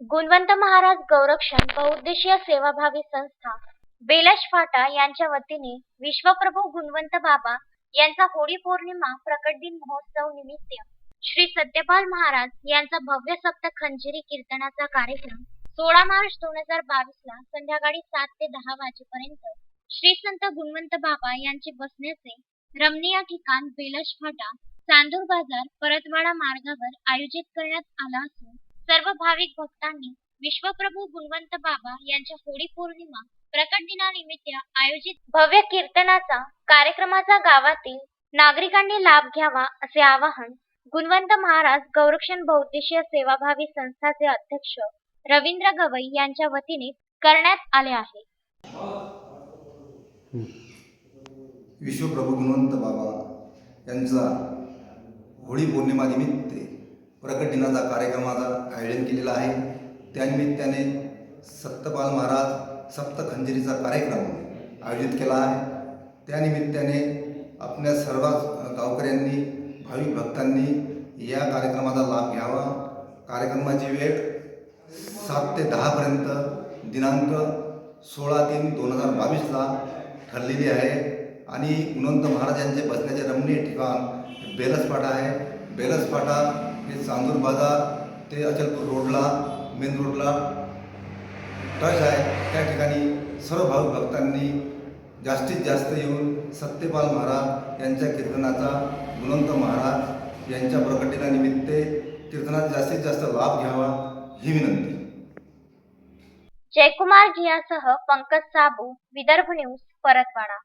गुणवंत महाराज गौरक्षण बहुउद्देशीय सेवाभावी संस्था बेलश फाटा यांच्या वतीने विश्वप्रभू गुणवंत बाबा यांचा होळी पौर्णिमा प्रकट दिन महोत्सव निमित्त श्री सत्यपाल महाराज यांचा भव्य सप्त खंजिरी कीर्तनाचा कार्यक्रम सोळा मार्च दोन हजार बावीस ला संध्याकाळी सात ते दहा वाजेपर्यंत श्री संत गुणवंत बाबा यांचे बसण्याचे रमणीय ठिकाण बेलश फाटा चांदूर बाजार परतवाडा मार्गावर आयोजित करण्यात आला असून सर्व भाविक भक्तांनी विश्वप्रभू गुणवंत बाबा यांच्या होळी पौर्णिमा प्रकट दिनानिमित्त आयोजित भव्य कीर्तनाचा कार्यक्रमाचा गावातील नागरिकांनी लाभ घ्यावा असे आवाहन गुणवंत महाराज गौरक्षण बौद्धिशीय सेवाभावी संस्थाचे अध्यक्ष रवींद्र गवई यांच्या वतीने करण्यात आले आहे. विश्वप्रभू गुणवंत बाबा यांचा होळी पौर्णिमानिमित्त प्रकट दिनाचा कार्यक्रमाचा आयोजन केलेला आहे. त्यानिमित्ताने सत्यपाल महाराज सप्तखंजिरीचा कार्यक्रम आयोजित केला आहे. त्यानिमित्ताने आपल्या सर्व गावकऱ्यांनी भाविक भक्तांनी या कार्यक्रमाचा लाभ घ्यावा. कार्यक्रमाची वेळ सात ते दहापर्यंत दिनांक सोळा तीन दोन हजार बावीसला ठरलेली आहे. आणि गुणवंत महाराजांचे बसण्याचे रमणीय ठिकाण बेलसपाटा आहे. बेलसपाटा हे चांदूर बाजार ते अचलपूर रोडला मेन रोडला. टच आहे त्या ठिकाणी सर्व भाऊ भक्तांनी जास्तीत जास्त येऊन सत्यपाल महाराज यांच्या कीर्तनाचा गुणवंत महाराज यांच्या प्रकटनानिमित्त कीर्तनाचा जास्तीत जास्त लाभ घ्यावा ही विनंती. जयकुमार जियासह पंकज साबू विदर्भ न्यूज परतवाडा.